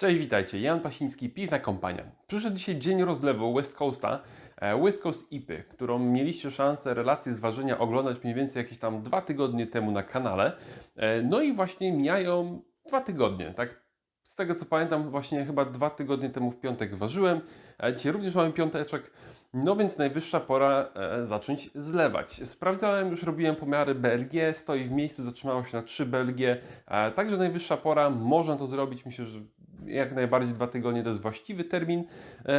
Cześć, witajcie. Jan Pasiński, Piwna Kompania. Przyszedł dzisiaj dzień rozlewu West Coasta, e, West Coast IPy, którą mieliście szansę relację z ważenia oglądać mniej więcej jakieś tam dwa tygodnie temu na kanale. E, No i właśnie mijają dwa tygodnie, tak? Z tego co pamiętam, właśnie chyba dwa tygodnie temu w piątek ważyłem. a Dzisiaj również mamy piąteczek. No więc najwyższa pora e, zacząć zlewać. Sprawdzałem, już robiłem pomiary BLG, stoi w miejscu, zatrzymało się na 3 BLG. E, także najwyższa pora, można to zrobić. Myślę, że jak najbardziej dwa tygodnie to jest właściwy termin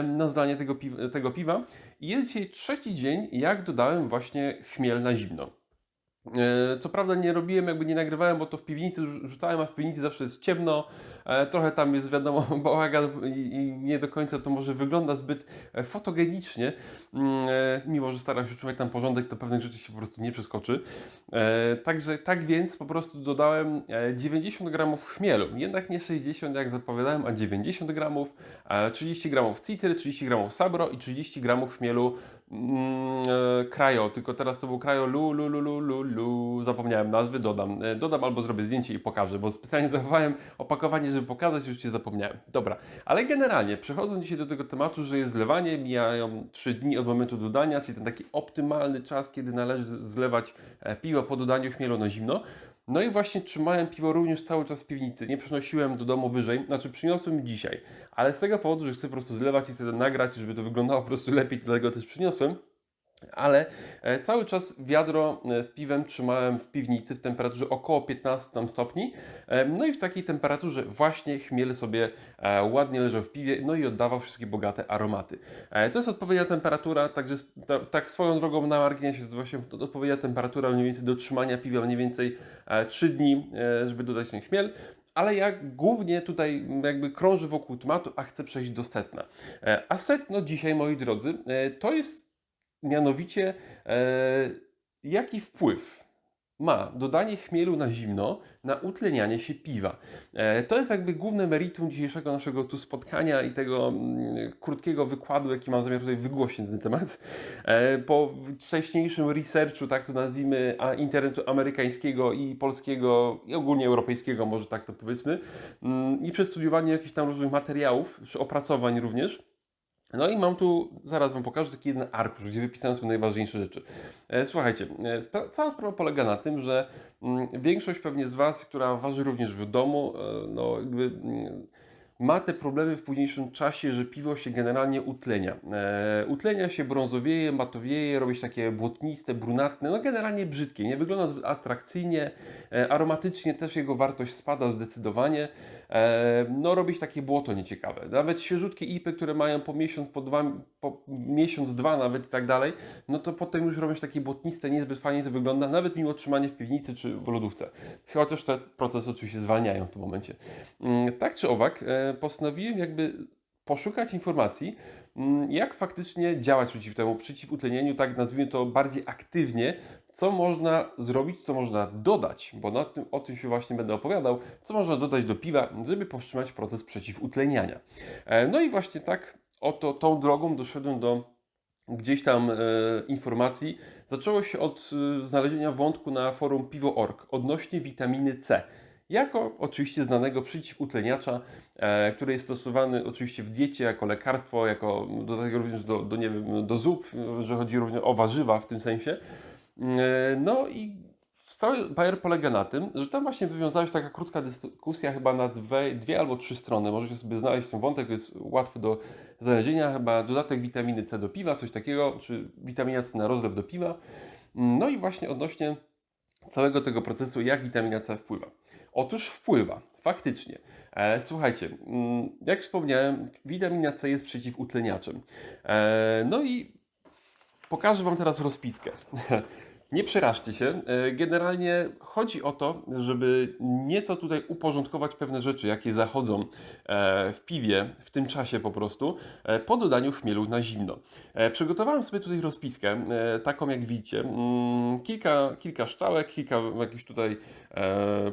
na zdanie tego, piw tego piwa. I jest dzisiaj trzeci dzień, jak dodałem właśnie chmiel na zimno. E, Co prawda nie robiłem, jakby nie nagrywałem, bo to w piwnicy rzu- rzucałem, a w piwnicy zawsze jest ciemno. E, Trochę tam jest wiadomo bałagan i, nie do końca to może wygląda zbyt e, fotogenicznie. Mm, Mimo, że stara się człowiek tam porządek, to pewnych rzeczy się po prostu nie przeskoczy. Także tak więc po prostu dodałem e, 90 gramów chmielu. Jednak nie 60 jak zapowiadałem, a 90 gramów. e, 30 gramów citry, 30 gramów sabro i 30 gramów chmielu krajo. Tylko teraz to był krajo lu, lu, lu, lu, lu. Zapomniałem nazwy, dodam. E, Dodam albo zrobię zdjęcie i pokażę, bo specjalnie zachowałem opakowanie, żeby pokazać, już Cię zapomniałem. Dobra, ale generalnie przechodząc dzisiaj do tego tematu, że jest zlewanie, mijają 3 dni od momentu dodania, czyli ten taki optymalny czas, kiedy należy zlewać e, piwo po dodaniu chmielu na zimno. No i właśnie trzymałem piwo również cały czas w piwnicy, nie przynosiłem do domu wyżej, znaczy przyniosłem dzisiaj, ale z tego powodu, że chcę po prostu zlewać i chcę to nagrać, żeby to wyglądało po prostu lepiej, dlatego też przyniosłem. Ale e, cały czas wiadro e, z piwem trzymałem w piwnicy w temperaturze około 15 tam stopni. E, No i w takiej temperaturze właśnie chmiel sobie ładnie leżał w piwie, no i oddawał wszystkie bogate aromaty. To jest odpowiednia temperatura, także tak swoją drogą na marginesie jest właśnie odpowiednia temperatura mniej więcej do trzymania piwa mniej więcej e, 3 dni, żeby dodać ten chmiel. Ale ja głównie tutaj jakby krążę wokół tematu, a chcę przejść do setna. A setno dzisiaj, moi drodzy, to jest mianowicie e, jaki wpływ ma dodanie chmielu na zimno na utlenianie się piwa. E, to jest jakby główne meritum dzisiejszego naszego tu spotkania i tego mm, krótkiego wykładu, jaki mam zamiar tutaj wygłosić na ten temat. E, po wcześniejszym researchu, tak to nazwijmy, a internetu amerykańskiego i polskiego i ogólnie europejskiego, może tak to powiedzmy, mm, i przestudiowaniu jakichś tam różnych materiałów, czy opracowań również, no i mam tu, zaraz Wam pokażę taki jeden arkusz, gdzie wypisałem sobie najważniejsze rzeczy. E, Słuchajcie, e, cała sprawa polega na tym, że mm, większość pewnie z Was, która waży również w domu, e, no jakby mm, ma te problemy w późniejszym czasie, że piwo się generalnie utlenia. E, utlenia się, brązowieje, matowieje, robi się takie błotniste, brunatne, no generalnie brzydkie. Nie wygląda zbyt atrakcyjnie, e, aromatycznie też jego wartość spada zdecydowanie. E, no robi się takie błoto nieciekawe. Nawet świeżutkie ipy, które mają po miesiąc, po dwa, po miesiąc, dwa nawet i tak dalej, no to potem już robią się takie błotniste, niezbyt fajnie to wygląda, nawet mimo trzymania w piwnicy czy w lodówce. Chociaż te procesy oczywiście zwalniają w tym momencie. Mm, Tak czy owak, e, postanowiłem jakby poszukać informacji, mm, jak faktycznie działać przeciw temu, przeciw utlenieniu, tak nazwijmy to bardziej aktywnie, co można zrobić, co można dodać, bo na tym, o tym się właśnie będę opowiadał, co można dodać do piwa, żeby powstrzymać proces przeciwutleniania. E, No i właśnie tak oto tą drogą doszedłem do gdzieś tam e, informacji. Zaczęło się od e, znalezienia wątku na forum Piwo.org odnośnie witaminy C. Jako oczywiście znanego przeciwutleniacza, e, który jest stosowany oczywiście w diecie jako lekarstwo, jako dodatek również do, do, nie wiem, do zup, że chodzi również o warzywa w tym sensie. E, No i cały bajer polega na tym, że tam właśnie wywiązała się taka krótka dyskusja chyba na dwie, dwie albo trzy strony. Możecie sobie znaleźć ten wątek, jest łatwy do znalezienia. Chyba dodatek witaminy C do piwa, coś takiego, czy witamina C na rozlew do piwa. No i właśnie odnośnie całego tego procesu, jak witamina C wpływa. Otóż wpływa, faktycznie. E, słuchajcie, mm, jak wspomniałem, witamina C jest przeciwutleniaczem. E, no i Pokażę Wam teraz rozpiskę. Nie przerażcie się. E, Generalnie chodzi o to, żeby nieco tutaj uporządkować pewne rzeczy, jakie zachodzą e, w piwie w tym czasie po prostu, e, po dodaniu chmielu na zimno. Przygotowałem sobie tutaj rozpiskę, taką jak widzicie. Mm, Kilka, kilka szczałek, kilka jakichś tutaj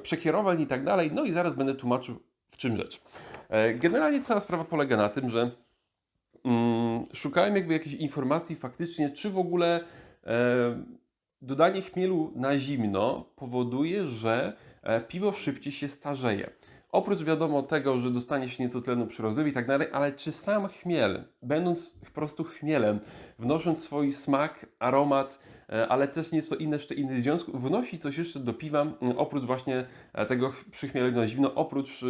przekierowań i tak dalej. No i zaraz będę tłumaczył, w czym rzecz. Generalnie cała sprawa polega na tym, że mm, szukałem jakby jakiejś informacji faktycznie, czy w ogóle dodanie chmielu na zimno powoduje, że e, piwo szybciej się starzeje. Oprócz wiadomo tego, że dostanie się nieco tlenu przy rozlewie i tak dalej, ale czy sam chmiel, będąc po prostu chmielem, wnosząc swój smak, aromat, e, ale też nieco inne, jeszcze inny związku, wnosi coś jeszcze do piwa, m, oprócz właśnie e, tego przychmielenia na zimno, oprócz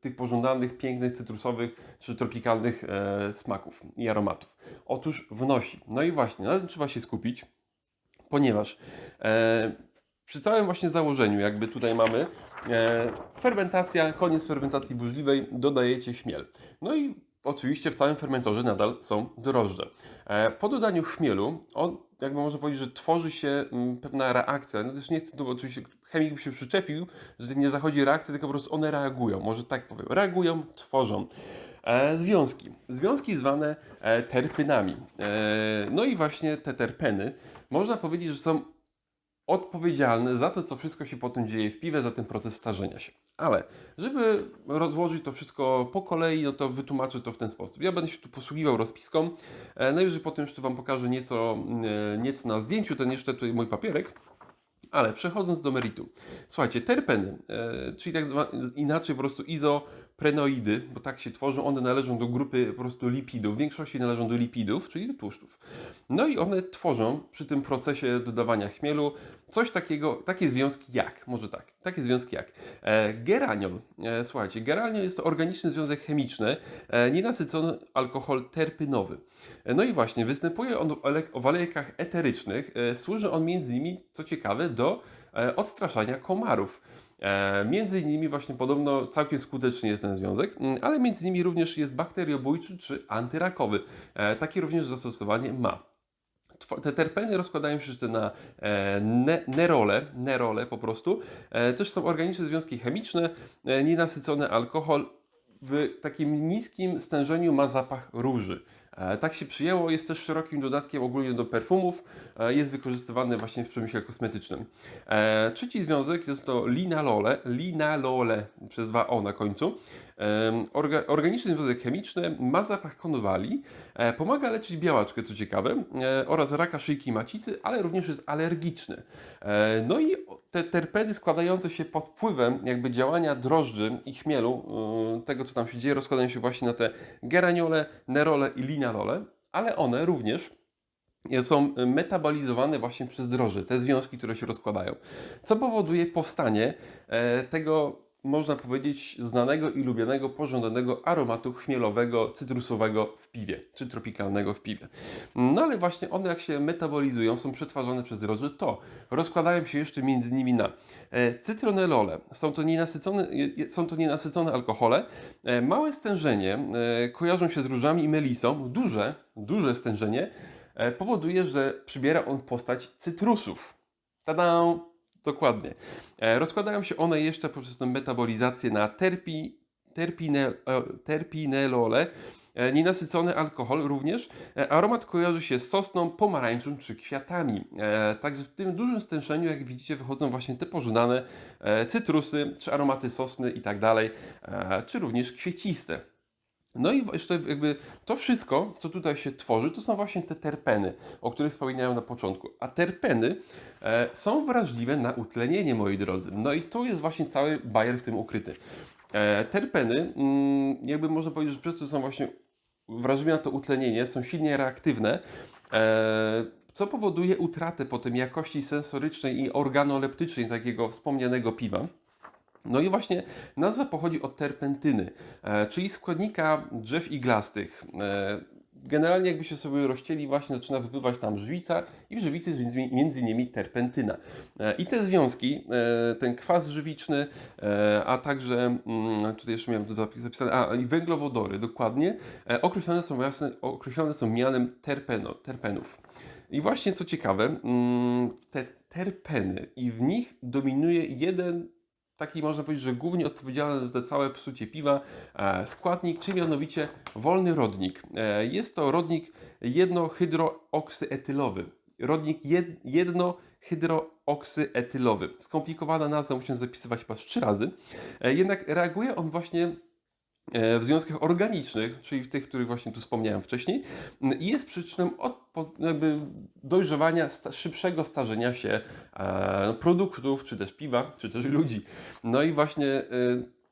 tych pożądanych, pięknych, cytrusowych czy tropikalnych smaków i aromatów. Otóż wnosi. No i właśnie, na tym trzeba się skupić, ponieważ e, przy całym właśnie założeniu, jakby tutaj mamy e, fermentacja, koniec fermentacji burzliwej, dodajecie chmiel. No i oczywiście w całym fermentorze nadal są drożdże. E, po dodaniu chmielu, on jakby można powiedzieć, że tworzy się mm, pewna reakcja. No też nie chcę tu oczywiście, chemik by się przyczepił, że nie zachodzi reakcja, tylko po prostu one reagują, może tak powiem. Reagują, tworzą. E, związki. Związki zwane e, terpynami. E, no i właśnie te terpeny, można powiedzieć, że są odpowiedzialne za to, co wszystko się potem dzieje w piwie, za ten proces starzenia się. Ale żeby rozłożyć to wszystko po kolei, no to wytłumaczę to w ten sposób. Ja będę się tu posługiwał rozpiską. E, Najwyżej potem jeszcze Wam pokażę nieco, e, nieco na zdjęciu, ten jeszcze tutaj mój papierek. Ale przechodząc do meritum. Słuchajcie, terpeny, e, czyli tak zwane, inaczej po prostu izoprenoidy, bo tak się tworzą, one należą do grupy po prostu lipidów, w większości należą do lipidów, czyli do tłuszczów. No i one tworzą przy tym procesie dodawania chmielu coś takiego, takie związki jak, może tak, takie związki jak e, geraniol. E, słuchajcie, geraniol jest to organiczny związek chemiczny, nienasycony alkohol terpynowy. No i właśnie, występuje on w ole- w olejkach eterycznych, służy on między innymi, co ciekawe, do e, odstraszania komarów. E, Między innymi właśnie podobno całkiem skuteczny jest ten związek, ale między innymi również jest bakteriobójczy czy antyrakowy. E, Takie również zastosowanie ma. Te terpeny rozkładają się na ne, nerole, nerole po prostu. Też są organiczne związki chemiczne, nienasycony alkohol w takim niskim stężeniu ma zapach róży. E, tak się przyjęło, jest też szerokim dodatkiem ogólnie do perfumów, e, jest wykorzystywany właśnie w przemyśle kosmetycznym. E, trzeci związek jest to linalole, linalole przez dwa o na końcu. Orga, organiczny związek chemiczny ma zapach konowali, pomaga leczyć białaczkę, co ciekawe, oraz raka szyjki macicy, ale również jest alergiczny. No i te terpeny składające się pod wpływem jakby działania drożdży i chmielu, tego co tam się dzieje, rozkładają się właśnie na te geraniole, nerole i linalole, ale one również są metabolizowane właśnie przez drożdże, te związki, które się rozkładają, co powoduje powstanie e, tego, można powiedzieć, znanego i lubianego, pożądanego aromatu chmielowego, cytrusowego w piwie, czy tropikalnego w piwie. No ale właśnie one jak się metabolizują, są przetwarzane przez drożdże, to rozkładają się jeszcze między nimi na e, cytronelole. Są to nienasycone, są to nienasycone alkohole. E, małe stężenie e, kojarzą się z różami i melisą. Duże, duże stężenie powoduje, że przybiera on postać cytrusów. Tada! Dokładnie. E, rozkładają się one jeszcze poprzez tę metabolizację na terpi, terpine, e, terpinelole, e, nienasycony alkohol również. Aromat kojarzy się z sosną, pomarańczą czy kwiatami. Także w tym dużym stężeniu, jak widzicie, wychodzą właśnie te pożądane cytrusy, czy aromaty sosny i tak dalej, czy również kwieciste. No i jeszcze jakby to wszystko, co tutaj się tworzy, to są właśnie te terpeny, o których wspominałem na początku. A terpeny e, są wrażliwe na utlenienie, moi drodzy. No i tu jest właśnie cały bajer w tym ukryty. E, terpeny, mm, jakby można powiedzieć, że przez to są właśnie wrażliwe na to utlenienie, są silnie reaktywne, e, co powoduje utratę potem jakości sensorycznej i organoleptycznej takiego wspomnianego piwa. No i właśnie nazwa pochodzi od terpentyny, e, czyli składnika drzew iglastych. E, generalnie jakby się sobie rozcięli, właśnie zaczyna wypływać tam żwica i w żywicy jest między, innymi terpentyna. E, I te związki, ten kwas żywiczny, a także, mm, tutaj jeszcze miałem zapisane, a i węglowodory dokładnie, określone są, jasne, określone są mianem terpeno, terpenów. I właśnie co ciekawe, mm, te terpeny i w nich dominuje jeden taki można powiedzieć, że głównie odpowiedzialny za całe psucie piwa e, składnik, czyli mianowicie wolny rodnik. E, jest to rodnik jednohydrooksyetylowy. Rodnik jed, jednohydrooksyetylowy. Skomplikowana nazwa, musiałem zapisywać chyba trzy razy. E, jednak reaguje on właśnie w związkach organicznych, czyli w tych, których właśnie tu wspomniałem wcześniej, m, i jest przyczyną od, jakby dojrzewania, sta, szybszego starzenia się e, produktów, czy też piwa, czy też ludzi. No i właśnie e,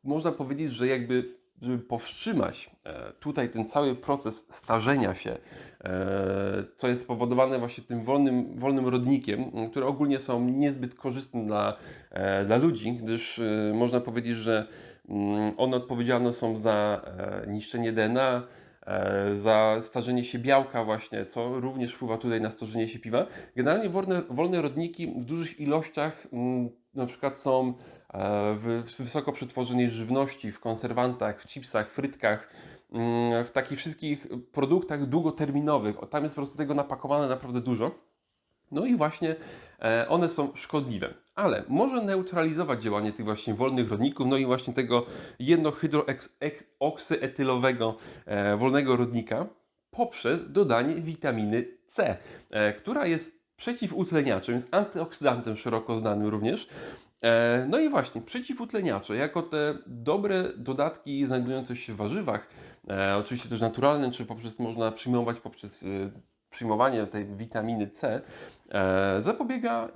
można powiedzieć, że jakby żeby powstrzymać e, tutaj ten cały proces starzenia się, e, co jest spowodowane właśnie tym wolnym, wolnym rodnikiem, które ogólnie są niezbyt korzystne dla, e, dla ludzi, gdyż można powiedzieć, że mm, one odpowiedzialne są za niszczenie DNA, za starzenie się białka właśnie, co również wpływa tutaj na starzenie się piwa. Generalnie wolne, wolne rodniki w dużych ilościach mm, na przykład są w wysoko przetworzonej żywności, w konserwantach, w chipsach, frytkach, mm, w takich wszystkich produktach długoterminowych. Tam jest po prostu tego napakowane naprawdę dużo. No i właśnie e, one są szkodliwe, ale może neutralizować działanie tych właśnie wolnych rodników, no i właśnie tego jednohydrooksyetylowego e, wolnego rodnika poprzez dodanie witaminy C, która jest przeciwutleniaczem, jest antyoksydantem szeroko znanym również, E, no i właśnie, przeciwutleniacze, jako te dobre dodatki znajdujące się w warzywach, e, oczywiście też naturalne, czy poprzez można przyjmować poprzez e, przyjmowanie tej witaminy C, zapobiega,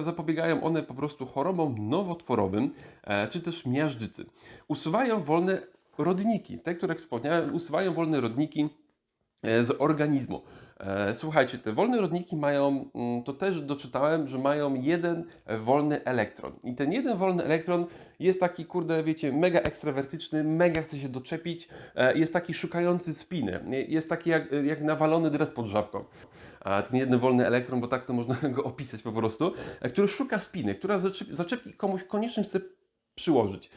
zapobiegają one po prostu chorobom nowotworowym, czy też miażdżycy. Usuwają wolne rodniki, te, które wspomniałem, usuwają wolne rodniki z organizmu. E, słuchajcie, te wolne rodniki mają, mm, to też doczytałem, że mają jeden wolny elektron. I ten jeden wolny elektron jest taki, kurde, wiecie, mega ekstrawertyczny, mega chce się doczepić, e, jest taki szukający spiny, jest taki jak, jak nawalony dres pod żabką. A ten jeden wolny elektron, bo tak to można go opisać po prostu, e, który szuka spiny, która zaczepki komuś koniecznie chce przyłożyć.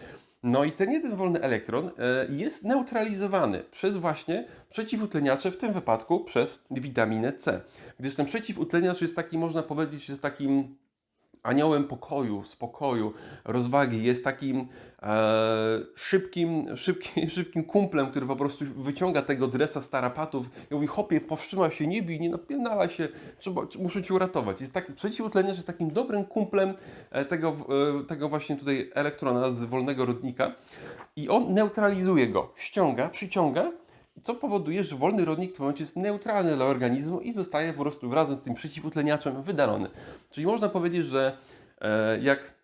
No i ten jeden wolny elektron e, jest neutralizowany przez właśnie przeciwutleniacze, w tym wypadku przez witaminę C. Gdyż ten przeciwutleniacz jest taki, można powiedzieć, jest takim aniołem pokoju, spokoju, rozwagi, jest takim e, szybkim, szybkim, szybkim kumplem, który po prostu wyciąga tego dresa z tarapatów i mówi, hopie, powstrzymaj się, nie bij, nie napierdala się, trzeba, muszę Cię uratować. Jest taki, przeciwutleniacz jest takim dobrym kumplem e, tego, e, tego właśnie tutaj elektrona z wolnego rodnika i on neutralizuje go, ściąga, przyciąga co powoduje, że wolny rodnik w tym momencie jest neutralny dla organizmu i zostaje po prostu razem z tym przeciwutleniaczem wydalony. Czyli można powiedzieć, że e, jak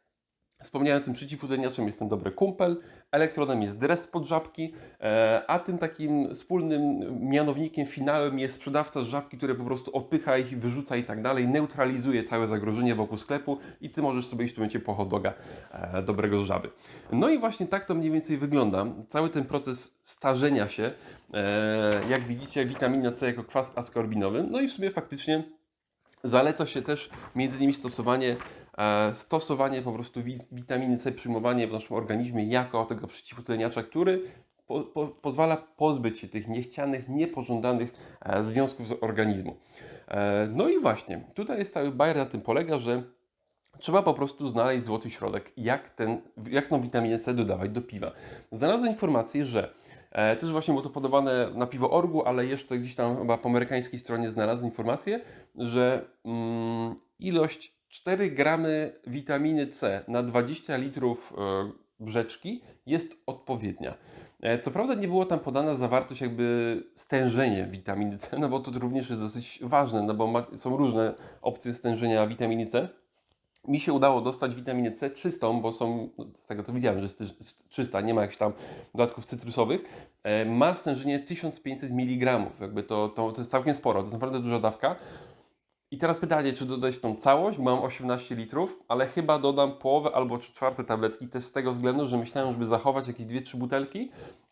Wspomniałem, tym przeciwutleniaczem jest ten dobry kumpel, elektronem jest dres pod żabki, e, a tym takim wspólnym mianownikiem, finałem jest sprzedawca z żabki, który po prostu odpycha ich, wyrzuca i tak dalej, neutralizuje całe zagrożenie wokół sklepu i Ty możesz sobie iść w tym momencie e, dobrego z żaby. No i właśnie tak to mniej więcej wygląda. Cały ten proces starzenia się, e, jak widzicie, witamina C jako kwas askorbinowy, no i w sumie faktycznie Zaleca się też między innymi stosowanie, stosowanie po prostu witaminy C, przyjmowanie w naszym organizmie jako tego przeciwutleniacza, który po, po, pozwala pozbyć się tych niechcianych, niepożądanych e, związków z organizmu. E, no i właśnie, tutaj jest cały bajer na tym polega, że Trzeba po prostu znaleźć złoty środek, jak, ten, jak tą witaminę C dodawać do piwa. Znalazłem informację, że E, też właśnie było to podawane na piwo Orgu, ale jeszcze gdzieś tam chyba po amerykańskiej stronie znalazłem informację, że mm, ilość 4 gramy witaminy C na 20 litrów e, brzeczki jest odpowiednia. E, co prawda nie było tam podana zawartość jakby stężenie witaminy C, no bo to również jest dosyć ważne, no bo są różne opcje stężenia witaminy C mi się udało dostać witaminę C czystą, bo są, no, z tego co widziałem, że jest czysta, nie ma jakichś tam dodatków cytrusowych, e, ma stężenie 1500 mg. Jakby to, to, to jest całkiem sporo, to jest naprawdę duża dawka. I teraz pytanie, czy dodać tą całość, mam 18 litrów, ale chyba dodam połowę albo czwarte tabletki, też z tego względu, że myślałem, żeby zachować jakieś 2-3 butelki,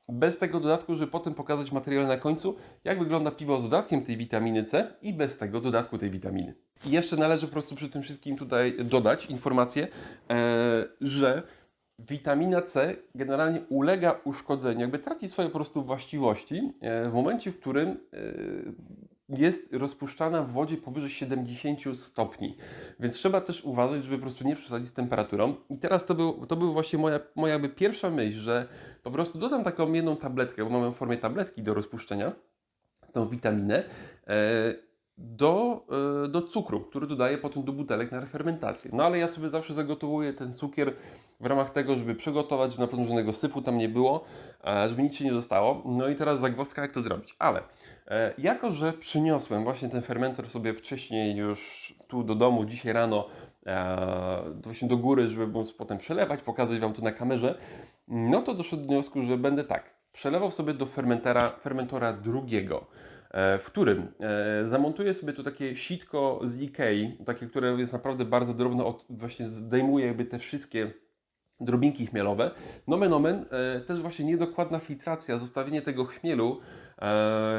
bez tego dodatku, żeby potem pokazać materiał na końcu, jak wygląda piwo z dodatkiem tej witaminy C i bez tego dodatku tej witaminy. I jeszcze należy po prostu przy tym wszystkim tutaj dodać informację, e, że witamina C generalnie ulega uszkodzeniu, jakby traci swoje po prostu właściwości e, w momencie, w którym e, jest rozpuszczana w wodzie powyżej 70 stopni. Więc trzeba też uważać, żeby po prostu nie przesadzić z temperaturą. I teraz to był, to był właśnie moja, moja jakby pierwsza myśl, że po prostu dodam taką jedną tabletkę, bo mamy w formie tabletki do rozpuszczenia, tą witaminę. E, do, e, do cukru, który dodaję potem do butelek na refermentację. No ale ja sobie zawsze zagotowuję ten cukier w ramach tego, żeby przygotować, żeby na pewno żadnego syfu tam nie było, żeby nic się nie zostało. No i teraz zagwozdka, jak to zrobić. Ale e, jako, że przyniosłem właśnie ten fermenter sobie wcześniej już tu do domu, dzisiaj rano, e, właśnie do góry, żeby móc potem przelewać, pokazać Wam to na kamerze, no to doszedłem do wniosku, że będę tak, przelewał sobie do fermentera, fermentora drugiego, w którym e, zamontuję sobie tu takie sitko z Ikei, takie, które jest naprawdę bardzo drobne, od, właśnie zdejmuje jakby te wszystkie drobinki chmielowe. Nomen omen, e, też właśnie niedokładna filtracja, zostawienie tego chmielu e,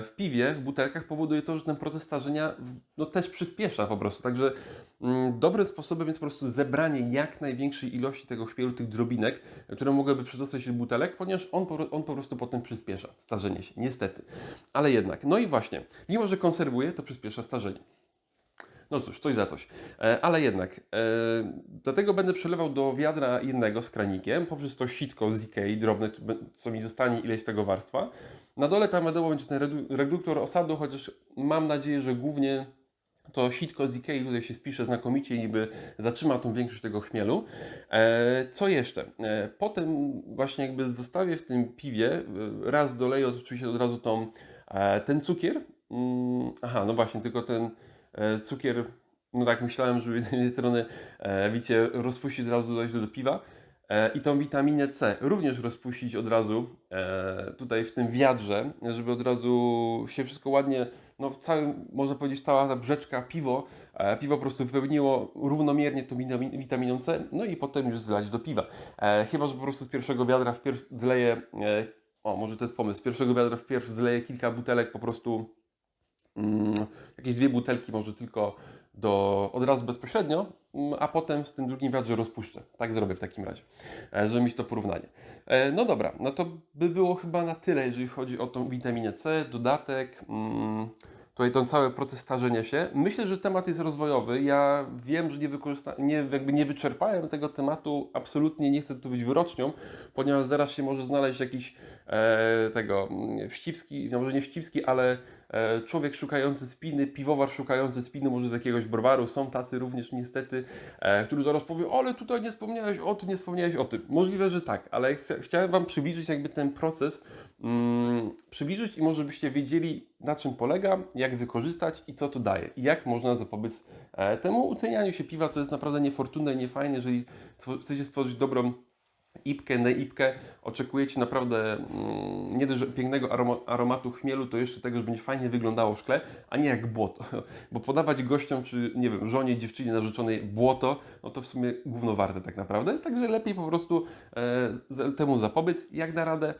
w piwie, w butelkach powoduje to, że ten proces starzenia no, też przyspiesza po prostu. Także mm, dobrym sposobem jest po prostu zebranie jak największej ilości tego chmielu, tych drobinek, które mogłyby przedostać się do butelek, ponieważ on on po prostu potem przyspiesza starzenie się, niestety. Ale jednak, no i właśnie, mimo że konserwuje, to przyspiesza starzenie. No cóż, coś za coś. E, ale jednak, e, dlatego będę przelewał do wiadra innego z kranikiem, poprzez to sitko z Ikei, drobne, co mi zostanie ileś tego warstwa. Na dole tam wiadomo będzie ten redu- reduktor osadu, chociaż mam nadzieję, że głównie to sitko z Ikei tutaj się spisze znakomicie i niby zatrzyma tą większość tego chmielu. E, co jeszcze? Potem właśnie jakby zostawię w tym piwie, raz doleję oczywiście od razu tą, ten cukier. Mm, aha, no właśnie, tylko ten cukier, no tak myślałem, żeby z jednej strony, e, wiecie, rozpuścić od razu dodać do piwa. E, I tą witaminę C również rozpuścić od razu e, tutaj w tym wiadrze, żeby od razu się wszystko ładnie, no cały, można powiedzieć cała ta brzeczka, piwo, e, piwo po prostu wypełniło równomiernie tą witamin- witaminą C, no i potem już zlać do piwa. E, chyba, że po prostu z pierwszego wiadra wpierw zleję, e, o może to jest pomysł, z pierwszego wiadra wpierw zleję kilka butelek po prostu jakieś dwie butelki może tylko do, od razu bezpośrednio, mm, a potem z tym drugim wiadrze rozpuszczę. Tak zrobię w takim razie, e, żeby mieć to porównanie. E, No dobra, no to by było chyba na tyle, jeżeli chodzi o tą witaminę C, dodatek, mm, tutaj ten cały proces starzenia się. Myślę, że temat jest rozwojowy. Ja wiem, że nie, wykorzysta- nie, jakby nie wyczerpałem tego tematu, absolutnie nie chcę to być wyrocznią, ponieważ zaraz się może znaleźć jakiś e, tego mm, wścibski, no może nie wścibski, ale człowiek szukający spiny, piwowar szukający spiny może z jakiegoś browaru, są tacy również niestety, e, który zaraz powie, ale tutaj nie wspomniałeś o tym, nie wspomniałeś o tym. Możliwe, że tak, ale chcia- chciałem Wam przybliżyć jakby ten proces, mm, przybliżyć i może byście wiedzieli na czym polega, jak wykorzystać i co to daje i jak można zapobiec e, temu utynianiu się piwa, co jest naprawdę niefortunne i niefajne, jeżeli chcecie stworzyć dobrą ipkę, neipkę, oczekujecie naprawdę mm, nie dość pięknego aroma, aromatu chmielu, to jeszcze tego, że będzie fajnie wyglądało w szkle, a nie jak błoto. Bo podawać gościom, czy nie wiem, żonie, dziewczynie narzeczonej błoto, no to w sumie gówno warte tak naprawdę. Także lepiej po prostu e, temu zapobiec, jak da radę.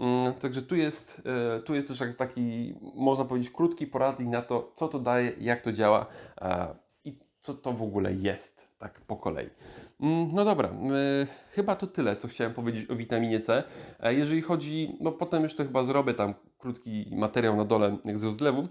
Mm, Także tu jest, e, tu jest też taki, można powiedzieć, krótki poradnik na to, co to daje, jak to działa e, i co to w ogóle jest, tak po kolei. Mm, No dobra, y, chyba to tyle, co chciałem powiedzieć o witaminie C. E, Jeżeli chodzi, no potem jeszcze chyba zrobię tam krótki materiał na dole jak z rozlewu.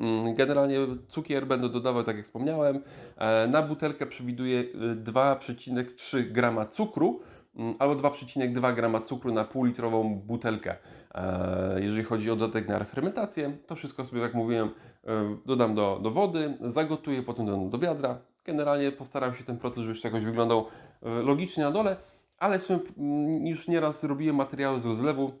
Mm, Generalnie cukier będę dodawał, tak jak wspomniałem. E, Na butelkę przewiduję y, 2,3 grama cukru mm, albo 2,2 grama cukru na półlitrową butelkę. E, Jeżeli chodzi o dodatek na refermentację, to wszystko sobie, jak mówiłem, e, dodam do, do wody, zagotuję, potem dodam do wiadra. Generalnie postaram się ten proces, żeby jeszcze jakoś wyglądał e, logicznie na dole, ale mm, już nieraz robiłem materiały z rozlewu,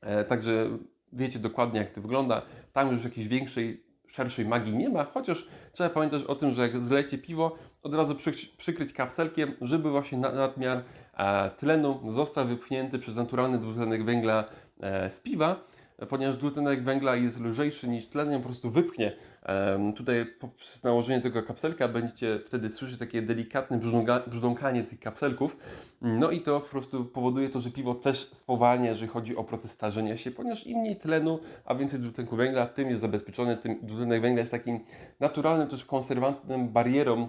E, Także wiecie dokładnie, jak to wygląda. Tam już jakiejś większej, szerszej magii nie ma, chociaż trzeba pamiętać o tym, że jak zlejecie piwo, od razu przykryć, kapselkiem, żeby właśnie na, nadmiar e, tlenu został wypchnięty przez naturalny dwutlenek węgla z piwa, ponieważ dwutlenek węgla jest lżejszy niż tlen, on po prostu wypchnie. Tutaj poprzez nałożenie tego kapselka będziecie wtedy słyszeć takie delikatne brzdąkanie tych kapselków. No i to po prostu powoduje to, że piwo też spowalnia, jeżeli chodzi o proces starzenia się, ponieważ im mniej tlenu, a więcej dwutlenku węgla, tym jest zabezpieczony. Tym dwutlenek węgla jest takim naturalnym też konserwantem, barierą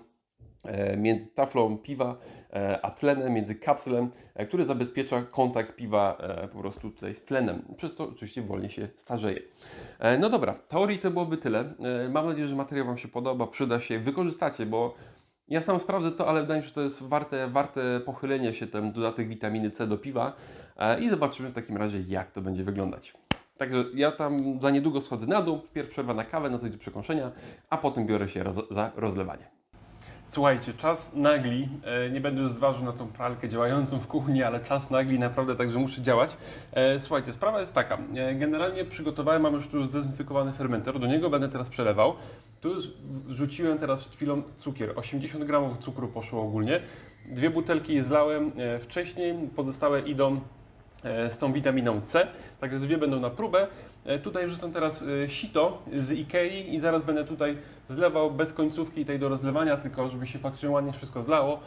między taflą piwa e, a tlenem, między kapslem, e, który zabezpiecza kontakt piwa e, po prostu tutaj z tlenem. Przez to oczywiście wolniej się starzeje. E, No dobra, teorii to byłoby tyle. E, Mam nadzieję, że materiał Wam się podoba, przyda się, wykorzystacie, bo ja sam sprawdzę to, ale wydaje mi się, że to jest warte, warte pochylenia się ten dodatek witaminy C do piwa e, i zobaczymy w takim razie, jak to będzie wyglądać. Także ja tam za niedługo schodzę na dół, wpierw przerwa na kawę, na coś do przekąszenia, a potem biorę się roz, za rozlewanie. Słuchajcie, czas nagli. E, nie będę już zważył na tą pralkę działającą w kuchni, ale czas nagli naprawdę, także muszę działać. E, słuchajcie, sprawa jest taka. E, generalnie przygotowałem, mam już tu zdezynfekowany fermenter, do niego będę teraz przelewał. Tu już wrzuciłem teraz przed chwilą cukier. 80 gramów cukru poszło ogólnie. Dwie butelki zlałem wcześniej, pozostałe idą z tą witaminą C, także dwie będą na próbę. E, Tutaj wrzucam teraz e, sito z Ikei i zaraz będę tutaj zlewał bez końcówki tej do rozlewania, tylko żeby się faktycznie ładnie wszystko zlało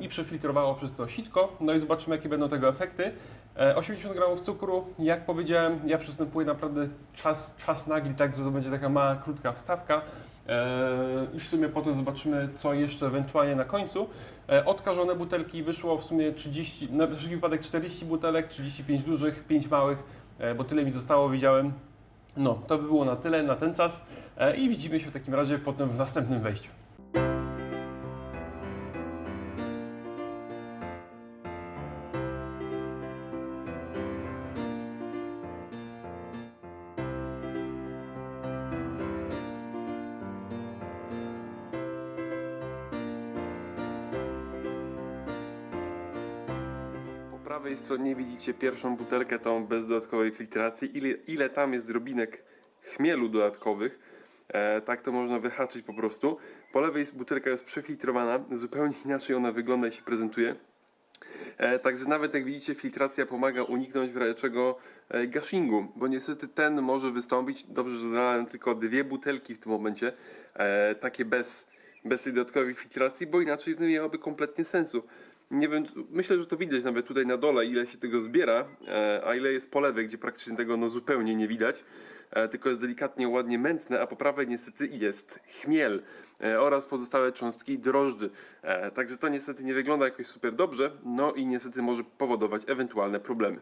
i przefiltrowało przez to sitko. No i zobaczymy jakie będą tego efekty. E, 80 gramów cukru, jak powiedziałem, ja przystępuję naprawdę czas, czas nagli, tak że to będzie taka mała, krótka wstawka. E, I w sumie potem zobaczymy, co jeszcze ewentualnie na końcu. E, Odkażone butelki wyszło w sumie 30, na wszelki wypadek 40 butelek, 35 dużych, 5 małych, e, bo tyle mi zostało, widziałem. No, to by było na tyle na ten czas i widzimy się w takim razie potem w następnym wejściu. Prawej stronie widzicie pierwszą butelkę, tą bez dodatkowej filtracji. Ile, ile tam jest drobinek chmielu dodatkowych. E, tak to można wyhaczyć po prostu. Po lewej jest butelka jest przefiltrowana, zupełnie inaczej ona wygląda i się prezentuje. E, także nawet jak widzicie, filtracja pomaga uniknąć w razie e, gashingu, bo niestety ten może wystąpić. Dobrze, że zalałem tylko dwie butelki w tym momencie, e, takie bez, bez tej dodatkowej filtracji, bo inaczej nie miałoby kompletnie sensu. Nie wiem, myślę, że to widać nawet tutaj na dole, ile się tego zbiera, e, a ile jest po lewej, gdzie praktycznie tego no zupełnie nie widać, e, tylko jest delikatnie, ładnie mętne, a po prawej niestety jest chmiel e, oraz pozostałe cząstki drożdży. Także to niestety nie wygląda jakoś super dobrze, no i niestety może powodować ewentualne problemy.